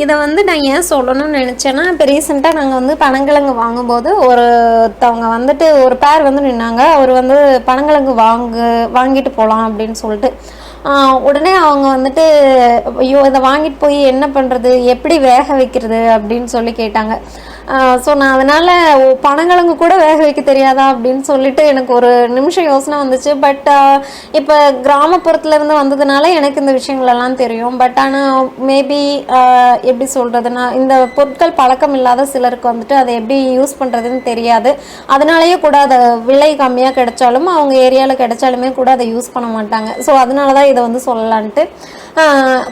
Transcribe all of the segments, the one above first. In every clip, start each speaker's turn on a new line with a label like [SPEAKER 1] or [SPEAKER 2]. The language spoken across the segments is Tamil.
[SPEAKER 1] இதை வந்து நான் ஏன் சொல்லணும்னு நினச்சேன்னா இப்போ ரீசெண்டாக நாங்கள் வந்து பனங்கிழங்கு வாங்கும்போது ஒருத்தவங்க வந்துட்டு ஒரு பேர் வந்து நின்னாங்க. அவர் வந்து பனங்கிழங்கு வாங்கு வாங்கிட்டு போகலாம் அப்படின்னு சொல்லிட்டு. உடனே அவங்க வந்துட்டு ஐயோ இதை வாங்கிட்டு போய் என்ன பண்ணுறது எப்படி வேக வைக்கிறது? அப்படின்னு சொல்லி கேட்டாங்க. ஸோ நான் அதனால் பனங்கிழங்கு கூட வேக வைக்க தெரியாதா அப்படின்னு சொல்லிட்டு எனக்கு ஒரு நிமிஷம் யோசனை வந்துச்சு. பட் இப்போ கிராமப்புறத்துலேருந்து வந்ததுனால எனக்கு இந்த விஷயங்களெல்லாம் தெரியும். பட் ஆனால் மேபி எப்படி சொல்கிறதுனா இந்த பொருட்கள் பழக்கம் இல்லாத சிலருக்கு வந்துட்டு அதை எப்படி யூஸ் பண்ணுறதுன்னு தெரியாது. அதனாலேயே கூட அதை விலை கம்மியாக கிடைச்சாலும் அவங்க ஏரியாவில் கிடைச்சாலுமே கூட அதை யூஸ் பண்ண மாட்டாங்க. ஸோ அதனால தான் இதை வந்து சொல்லலான்ட்டு.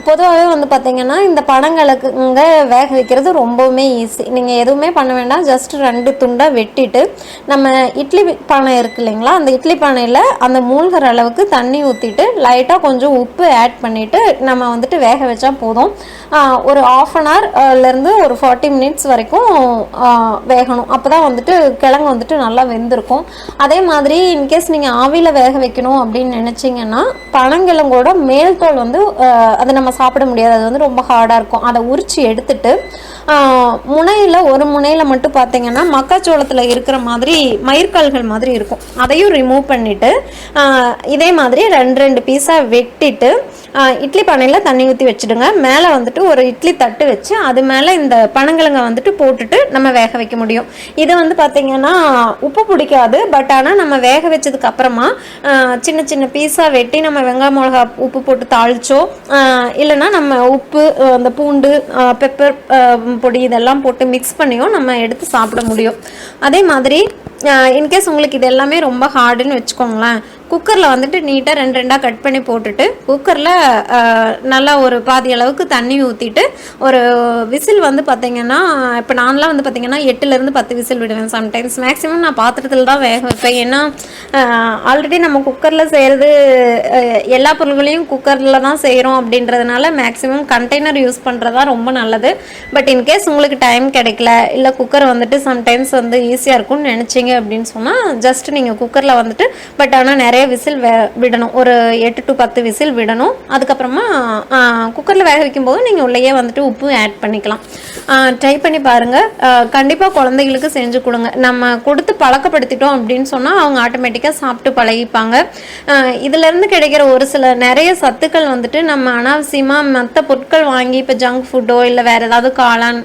[SPEAKER 1] பொதுவாகவே வந்து பார்த்தீங்கன்னா இந்த பனங்களுக்குங்க வேக வைக்கிறது ரொம்பவுமே ஈஸி நீங்கள் எதுவுமே பண்ண வேண்டாம். ஜஸ்ட் ரெண்டு துண்டாக வெட்டிட்டு நம்ம இட்லி பானை இருக்கு இல்லைங்களா? அந்த இட்லி பானையில் அந்த மூழ்கிற அளவுக்கு தண்ணி ஊற்றிட்டு லைட்டாக கொஞ்சம் உப்பு ஆட் பண்ணிவிட்டு நம்ம வந்துட்டு வேக வச்சா போதும். ஒரு ஆஃப் அன் ஹவர்லேருந்து ஒரு ஃபார்ட்டி மினிட்ஸ் வரைக்கும் வேகணும். அப்போ தான் வந்துட்டு கிழங்கு வந்துட்டு நல்லா வெந்திருக்கும். அதே மாதிரி இன்கேஸ் நீங்கள் ஆவியில் வேக வைக்கணும் அப்படின்னு நினச்சிங்கன்னா பனங்கிழங்கோட மேல் தோல் வந்து அதை நம்ம சாப்பிட முடியாது. அது வந்து ரொம்ப ஹார்டாக இருக்கும். அதை உரிச்சு எடுத்துட்டு முனையில் ஒரு முனையில் மட்டும் பார்த்தீங்கன்னா மக்காச்சோளத்தில் இருக்கிற மாதிரி மயிர்கால்கள் மாதிரி இருக்கும். அதையும் ரிமூவ் பண்ணிவிட்டு இதே மாதிரி ரெண்டு ரெண்டு பீஸாக வெட்டிட்டு இட்லி பானையில் தண்ணி ஊற்றி வச்சுடுங்க. மேலே வந்துட்டு ஒரு இட்லி தட்டு வச்சு அது மேலே இந்த பனங்கிழங்கை வந்துட்டு போட்டுட்டு நம்ம வேக வைக்க முடியும். இது வந்து பார்த்திங்கன்னா உப்பு பிடிக்காது பட் ஆனால் நம்ம வேக வச்சதுக்கு அப்புறமா சின்ன சின்ன பீஸாக வெட்டி நம்ம வெங்காய மிளகா உப்பு போட்டு தாளிச்சோ இல்லைனா இல்லைன்னா நம்ம உப்பு அந்த பூண்டு பெப்பர் பொடி இதெல்லாம் போட்டு மிக்ஸ் பண்ணியும் நம்ம எடுத்து சாப்பிட முடியும். அதே மாதிரி இன்கேஸ் உங்களுக்கு இது எல்லாமே ரொம்ப ஹார்டுன்னு வச்சுக்கோங்களேன் குக்கரில் வந்துட்டு நீட்டாக ரெண்டு ரெண்டாக கட் பண்ணி போட்டுட்டு குக்கரில் நல்லா ஒரு பாதி அளவுக்கு தண்ணி ஊற்றிட்டு ஒரு விசில் வந்து பார்த்தீங்கன்னா இப்போ நான்லாம் வந்து பார்த்தீங்கன்னா எட்டுலேருந்து பத்து விசில் விடுவேன் சம்டைம்ஸ் மேக்ஸிமம் நான் பாத்திரத்தில் தான் வேக வைப்பேன். ஏன்னா ஆல்ரெடி நம்ம குக்கரில் செய்கிறது எல்லா பொருள்களையும் குக்கரில் தான் செய்கிறோம் அப்படின்றதுனால மேக்ஸிமம் கண்டெய்னர் யூஸ் பண்ணுறதா ரொம்ப நல்லது. பட் இன்கேஸ் உங்களுக்கு டைம் கிடைக்கல இல்லை குக்கர் வந்துட்டு சம்டைம்ஸ் வந்து ஈஸியாக இருக்கும்னு நினச்சிங்க அப்படின்னு சொன்னால் ஜஸ்ட் நீங்கள் குக்கரில் வந்துட்டு பட் ஆனால் நிறைய நிறைய விசில் வே விடணும். ஒரு எட்டு டு பத்து விசில் விடணும். அதுக்கப்புறமா குக்கரில் வேக வைக்கும்போது நீங்கள் உள்ளேயே வந்துட்டு உப்பு ஆட் பண்ணிக்கலாம். ட்ரை பண்ணி பாருங்கள் கண்டிப்பாக குழந்தைகளுக்கு செஞ்சு கொடுங்க. நம்ம கொடுத்து பழக்கப்படுத்திட்டோம் அப்படின்னு சொன்னால் அவங்க ஆட்டோமேட்டிக்காக சாப்பிட்டு பழகிப்பாங்க. இதுலேருந்து கிடைக்கிற ஒரு சில நிறைய சத்துக்கள் வந்துட்டு நம்ம அனாவசியமாக மற்ற பொருட்கள் வாங்கி இப்போ ஜங்க் ஃபுட்டோ இல்லை வேறு ஏதாவது காளான்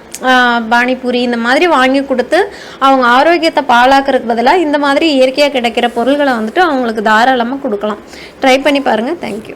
[SPEAKER 1] பானிபூரி இந்த மாதிரி வாங்கி கொடுத்து அவங்க ஆரோக்கியத்தை பாழாக்கிறதுக்கு பதிலாக இந்த மாதிரி இயற்கையாக கிடைக்கிற பொருள்களை வந்துட்டு அவங்களுக்கு தாராளமாக கொடுக்கலாம். ட்ரை பண்ணி பாருங்கள் தேங்க்யூ